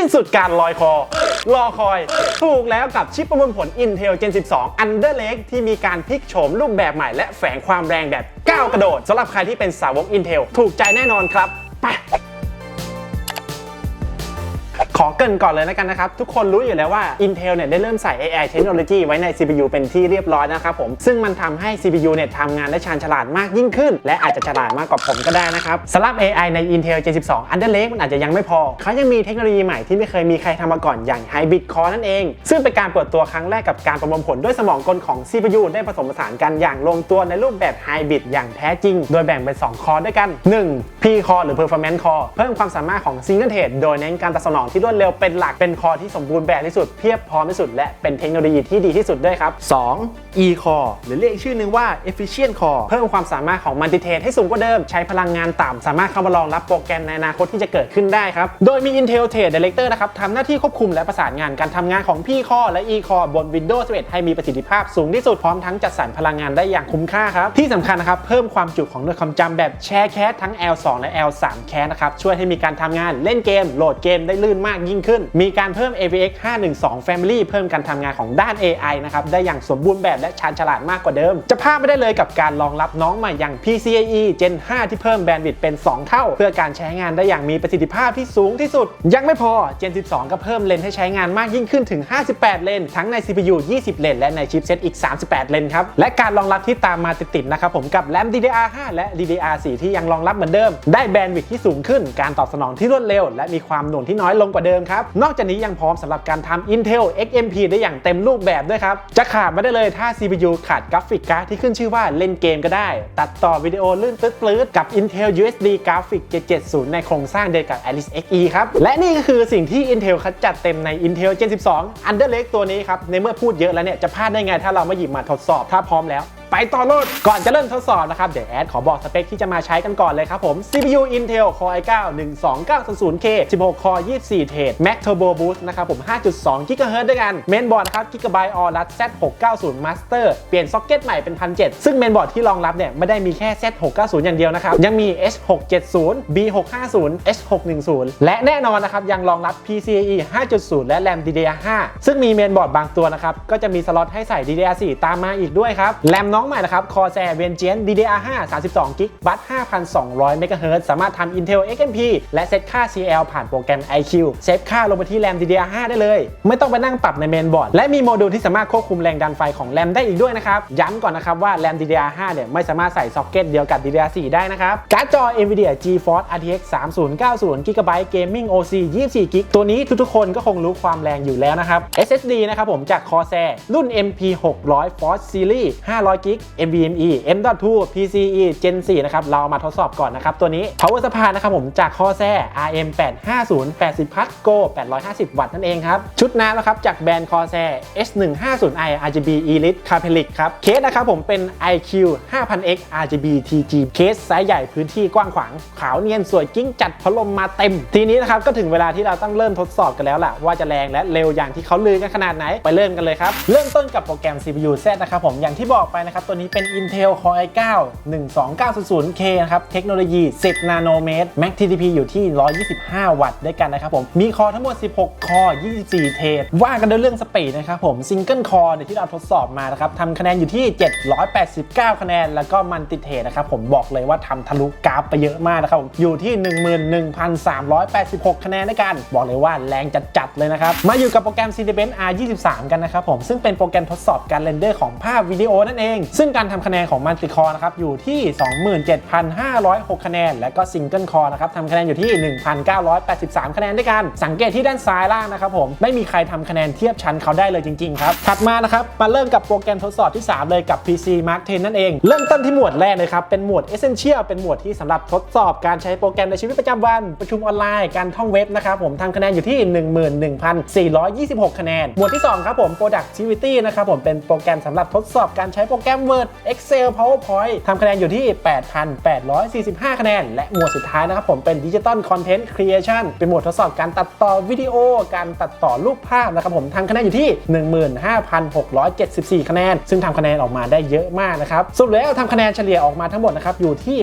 สิ้นสุดการลอยคอ รอคอย ถูกแล้วกับชิปประมวลผล Intel Gen 12 Under Lake ที่มีการพลิกโฉมรูปแบบใหม่และแฝงความแรงแบบก้าวกระโดดสำหรับใครที่เป็นสาวก Intel ถูกใจแน่นอนครับไป ขอเกรินก่อนเลยแล้วกันนะครับ ทุกคนรู้อยู่แล้วว่า Intel เนี่ยได้เริ่มใส่ AI เทคโนโลยีไว้ใน CPU เป็นที่เรียบร้อยนะครับผม ซึ่งมันทำให้ CPU เนี่ยทำงานได้ชาญฉลาดมากยิ่งขึ้น และอาจจะฉลาดมากกว่าผมก็ได้นะครับสำหรับ AI ใน Intel J12 Under Lake มันอาจจะยังไม่พอ เขายังมีเทคโนโลยีใหม่ที่ไม่เคยมีใครทำมาก่อนอย่าง Hybrid Core นั่นเอง ซึ่งเป็นการเปิดตัวครั้งแรกกับการประมวลผลด้วยสมองกลของ CPU ได้ผสมผสานกันอย่างลงตัวในรูปแบบ Hybrid อย่างแท้จริง โดยแบ่งเป็น2คอร์ด้วยกัน 1. P Core หรือ Performance Core เพิ่มความสามารถของ Single Thread โดยเน้นการตอบสนองที่รวดเร็วเป็นหลักเป็นคอที่สมบูรณ์แบบที่สุดเพียบพร้อมที่สุด และเป็นเทคโนโลยีที่ดีที่สุดด้วยครับ 2. E Core หรือเรียกอีกชื่อนึงว่า Efficient Core เพิ่มความสามารถของ multi t h a ให้สูงกว่าเดิม ใช้พลังงานต่ำสามารถเข้ามารองรับโปรแกรมในอนาคตที่จะเกิดขึ้นได้ครับ โดยมี Intel Thread Director นะครับทำหน้าที่ควบคุมและประสานงานการทำงานของ P Core และ E Core บน Windows 11 ให้มีประสิทธิภาพสูงที่สุดพร้อมทั้งจัดสรรพลังงานได้อย่างคุ้มค่าครับที่สำคัญนะครับเพิ่มความจุของหน่วยความจำแบบแชร์แคสทั้ง L2 และ L3 แคสนะครับช่วยให้มีการทำงานเล่นเกมโหลดเกมได้ลื่นมากยิ่งขึ้น มีการเพิ่ม AVX 512 Family เพิ่มการทำงานของด้าน AI นะครับ ได้อย่างสมบูรณ์แบบและชาญฉลาดมากกว่าเดิม จะพลาดไม่ได้เลยกับการรองรับน้องใหม่อย่าง PCIe Gen 5 ที่เพิ่มแบนด์วิดต์เป็น 2 เท่า เพื่อการใช้งานได้อย่างมีประสิทธิภาพที่สูงที่สุด ยังไม่พอ Gen 12 ก็เพิ่มเลนให้ใช้งานมากยิ่งขึ้นถึง 58 เลน ทั้งใน CPU 20 เลน และในชิปเซตอีก 38 เลนครับ และการรองรับที่ตามมาติดๆนะครับผมกับ RAM DDR5 และ DDR4 ที่ยังรองรับเหมือนเดิม ได้แบนด์วิดต์ที่สูงขึ้น การตอบสนองที่รวดเร็ว และมีความหน่วงที่น้อยลงกว่าเดิมครับ นอกจากนี้ยังพร้อมสำหรับการทำ Intel XMP ได้อย่างเต็มรูปแบบด้วยครับ จะขาดไม่ได้เลยถ้า CPU ขาดกราฟิกการ์ดที่ขึ้นชื่อว่าเล่นเกมก็ได้ ตัดต่อวิดีโอลื่นปื๊ดๆกับ Intel USD Graphics 770 ในโครงสร้างเดียวกับ Alice Xe ครับ และนี่ก็คือสิ่งที่ Intel คัดจัดเต็มใน Intel Gen 12 Under Lake ตัวนี้ครับ ในเมื่อพูดเยอะแล้วเนี่ยจะพลาดได้ไงถ้าเราไม่หยิบมาทดสอบ ถ้าพร้อมแล้ว ไปต่อโลด ก่อนจะเริ่มทดสอบนะครับ เดี๋ยวแอดขอบอกสเปคที่จะมาใช้กันก่อนเลยครับผม CPU Intel Core i9 12900K 16 Core 24 Thread Max Turbo Boost นะครับผม 5.2 GHz ด้วยกันเมนบอร์ดครับ Gigabyte Aorus Z690 Master เปลี่ยนซ็อกเก็ตใหม่เป็น1,700ซึ่งเมนบอร์ดที่รองรับเนี่ยไม่ได้มีแค่ Z690 อย่างเดียวนะครับ ยังมี H670 B650 H610 และแน่นอนนะครับ ยังรองรับ PCIe 5.0 และ RAM DDR5 ซึ่งมีเมนบอร์ดบางตัวนะครับก็จะมีสล็อตให้ใส่ DDR4 ตามมาอีกด้วยครับแรมน้อองใหม่นะครับ Corsair v e n g e a n DDR5 32 GB บัต5,200 MHz สามารถทำ Intel XMP และเซตค่า CL ผ่านโปรแกรม IQ เซฟค่าลงไปที่แรม DDR5 ได้เลย ไม่ต้องไปนั่งปรับในเมนบอร์ด และมีโมดูลที่สามารถควบคุมแรงดันไฟของแรมได้อีกด้วยนะครับ ย้ำก่อนนะครับว่าแรม DDR5 เนี่ยไม่สามารถใส่ซ็อกเก็ตเดียวกับ DDR4 ได้นะครับ การ์ดจอ NVIDIA GeForce RTX 3090 GB Gaming OC 24 GB ตัวนี้ทุกๆคนก็คงรู้ความแรงอยู่แล้วนะครับ SSD นะครับผมจาก Corsair รุ่น MP600 Force Series 500 GB NVMe M.2 PCIe Gen 4 นะครับ เรามาทดสอบก่อนนะครับ ตัวนี้ Power Supply นะครับผมจาก Corsair RM850 80 Plus Go 850 วัตต์นั่นเองครับ ชุดน้ำนะครับ จากแบรนด์ Corsair S150i RGB Elite Capellic ครับ เคสนะครับผมเป็น IQ 5000X RGB TG เคสไซส์ใหญ่พื้นที่กว้างขวาง ขาวเนียนสวยกิ้งจัดพัดลมมาเต็ม ทีนี้นะครับก็ถึงเวลาที่เราต้องเริ่มทดสอบกันแล้วล่ะว่าจะแรงและเร็วอย่างที่เขาลือกันขนาดไหนไปเริ่มกันเลยครับเริ่มต้นกับโปรแกรม CPU Z นะครับผมอย่างที่บอกไปนะครับตัวนี้เป็น Intel Core i9 12900K นะครับ เทคโนโลยี 10 นาโนเมตร Max TDP อยู่ที่ 125 วัตต์ด้วยกันนะครับผม มีคอทั้งหมด 16 คอ 24 เทสว่ากันด้วยเรื่องสปีดนะครับผม ซิงเกิลคอเนี่ยที่เราทดสอบมานะครับทำคะแนนอยู่ที่ 789 คะแนน แล้วก็มันติเทสนะครับผมบอกเลยว่าทำทะลุกราฟไปเยอะมากนะครับผมอยู่ที่ 11,386 คะแนนด้วยกัน บอกเลยว่าแรงจัดๆเลยนะครับ มาอยู่กับโปรแกรม Cinebench R23 กันนะครับผม ซึ่งเป็นโปรแกรมทดสอบการเรนเดอร์ของภาพวิดีโอนั่นเองซึ่งการทำคะแนนของมันติคอนะครับอยู่ที่ 27,506 คะแนน และก็ซิงเกิลคอนะครับทำคะแนนอยู่ที่ 1,983 คะแนนด้วยกัน สังเกตที่ด้านซ้ายล่างนะครับผมไม่มีใครทำคะแนนเทียบชั้นเขาได้เลยจริงๆครับถัดมานะครับมาเริ่มกับโปรแกรมทดสอบที่ 3 เลยกับ PC Mark 10 นั่นเอง เริ่มต้นที่หมวดแรกเลยครับเป็นหมวด Essential เป็นหมวดที่สำหรับทดสอบการใช้โปรแกรมในชีวิตประจำวัน ประชุมออนไลน์การท่องเว็บนะครับผมทำคะแนนอยู่ที่ 11,426 คะแนน หมวดที่2ครับผม Productivity นะครับผมเป็นโปรแกรมสำหรับทดสอบการใช้โปรแกรรม Word Excel PowerPoint ทำคะแนนอยู่ที่ 8,845 คะแนน และหมวดสุดท้ายนะครับผมเป็น Digital Content Creation เป็นหมวดทดสอบการตัดต่อวิดีโอ การตัดต่อรูปภาพนะครับผมทำคะแนนอยู่ที่ 15,674 คะแนน ซึ่งทำคะแนนออกมาได้เยอะมากนะครับสรุปแล้วทำคะแนนเฉลี่ยออกมาทั้งหมดนะครับอยู่ที่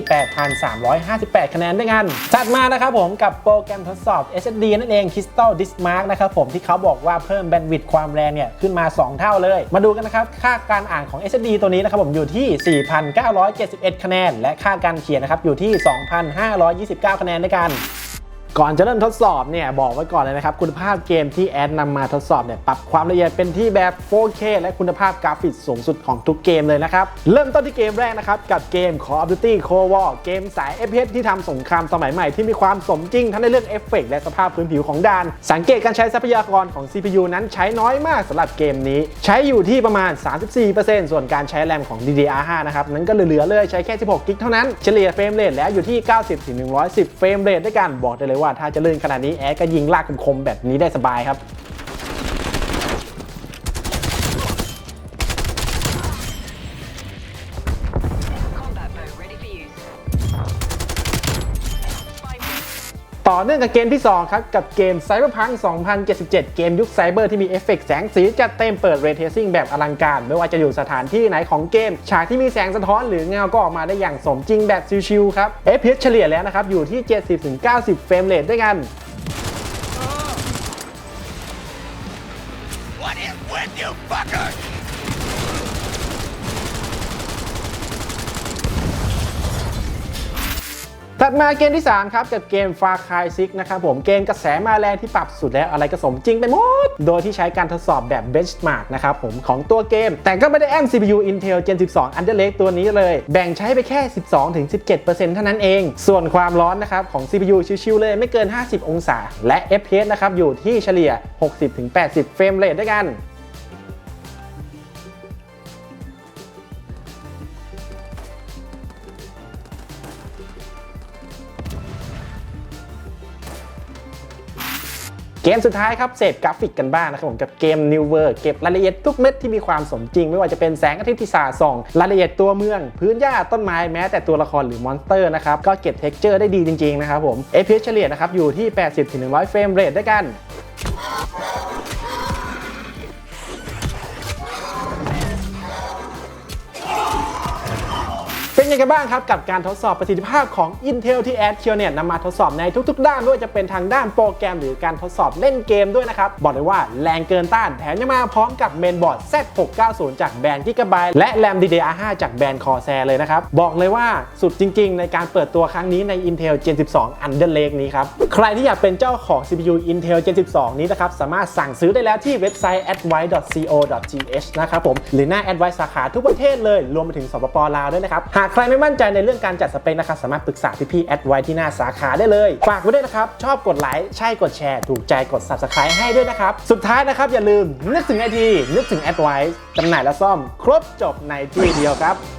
8,358 คะแนนด้วยกันถัดมานะครับผมกับโปรแกรมทดสอบ SSD นั่นเอง Crystal Disk Mark นะครับผมที่เขาบอกว่าเพิ่มแบนด์วิดต์ความแรงเนี่ยขึ้นมา 2 เท่าเลย มาดูกันนะครับค่าการอ่านของ SSD ตัวนี้นะครับผมอยู่ที่ 4,971 คะแนน และค่าการเขียนนะครับอยู่ที่ 2,529 คะแนนด้วยกัน ก่อนจะเริ่มทดสอบเนี่ยบอกไว้ก่อนเลยนะครับ คุณภาพเกมที่แอดนำมาทดสอบเนี่ยปรับความละเอียดเป็นที่แบบ 4K และคุณภาพกราฟิกสูงสุดของทุกเกมเลยนะครับ เริ่มต้นที่เกมแรกนะครับ กับเกม Call of Duty Cold War เกมสาย FPS ที่ทำสงครามสมัยใหม่ที่มีความสมจริง ทั้งในเรื่องเอฟเฟกต์และสภาพพื้นผิวของด่าน สังเกตการใช้ทรัพยากรของ CPU นั้นใช้น้อยมากสำหรับเกมนี้ ใช้อยู่ที่ประมาณ 34%ส่วนการใช้แรมของ DDR5 นะครับนั้นก็เหลือๆเลยใช้แค่ 16กิกเท่านั้นเฉลี่ยเฟรมเรทแล้วอยู่ที่ 90-110 เฟรมเรทด้วยกันบอกได้เลยว่าถ้าจะลื่นขนาดนี้แอดก็ยิงลากคมๆแบบนี้ได้สบายครับ ต่อเนื่องกับเกมที่ 2 ครับ กับเกม Cyberpunk 2077 เกมยุคไซเบอร์ที่มีเอฟเฟกต์แสงสีจัดเต็มเปิดเรเทซิ่งแบบอลังการ ไม่ว่าจะอยู่สถานที่ไหนของเกม ฉากที่มีแสงสะท้อนหรือเงาก็ออกมาได้อย่างสมจริงแบบชิวๆครับ FPS เฉลี่ยแล้วนะครับ อยู่ที่ 70-90 เฟรมเรทด้วยกัน What is with you fuckers? ถัดมาเกมที่ 3 ครับ กับเกม Far Cry 6นะครับผมเกมกระแสมาแรงที่ปรับสุดแล้วอะไรก็สมจริงไปหมด โดยที่ใช้การทดสอบแบบ benchmark นะครับผมของตัวเกม แต่ก็ไม่ได้แอม CPU Intel Gen 12 Under Lake ตัวนี้เลย แบ่งใช้ไปแค่ 12-17%เท่านั้นเอง ส่วนความร้อนนะครับของ CPU ชิวๆเลยไม่เกิน 50 องศา และ FPS นะครับอยู่ที่เฉลี่ย 60-80 เฟรมเรทด้วยกัน เกมสุดท้ายครับเสพกราฟิกกันบ้างนะครับผมกับเกม New World เก็บรายละเอียดทุกเม็ดที่มีความสมจริง ไม่ว่าจะเป็นแสงอาทิตย์ที่สาดส่อง รายละเอียดตัวเมือง พื้นหญ้าต้นไม้แม้แต่ตัวละครหรือมอนสเตอร์นะครับก็เก็บเท็กเจอร์ได้ดีจริงๆนะครับผม FPS เฉลี่ยนะครับอยู่ที่ 80-100 เฟรมเรทด้วยกัน ยังไงกันบ้างครับ กับการทดสอบประสิทธิภาพของ Intel ที่ a d k i o เนี่ยนำมาทดสอบในทุก ๆ ด้านไม่ว่าจะเป็นทางด้านโปรแกรมหรือการทดสอบเล่นเกมด้วยนะครับ บอกเลยว่าแรงเกินต้านแถมยังมาพร้อมกับเมนบอร์ด Z690 จากแบรนด์ Gigabyte และแรม DDR5 จากแบรนด์ Corsair เลยนะครับ บอกเลยว่าสุดจริง ๆ ในการเปิดตัวครั้งนี้ใน Intel Gen 12 Under Lake นี้ครับ ใครที่อยากเป็นเจ้าของ CPU Intel Gen 12 นี้นะครับสามารถสั่งซื้อได้แล้วที่เว็บไซต์ advice.co.th นะครับผมหรือหน้า advice สาขาทุกประเทศเลยรวมไปถึงสปปลาวด้วยนะครับหากรไม่มั่นใจในเรื่องการจัดสเปคนะครับสามารถปรึกษาพี่ๆแอดไว้ที่หน้าสาขาได้เลย ฝากไว้ด้วยนะครับ ชอบกดไลค์ใช่กดแชร์ถูกใจกด subscribe ให้ด้วยนะครับ สุดท้ายนะครับอย่าลืมนึกถึงไอทีนึกถึงแอดไว้จำหน่ายและซ่อม ครบจบในที่เดียวครับ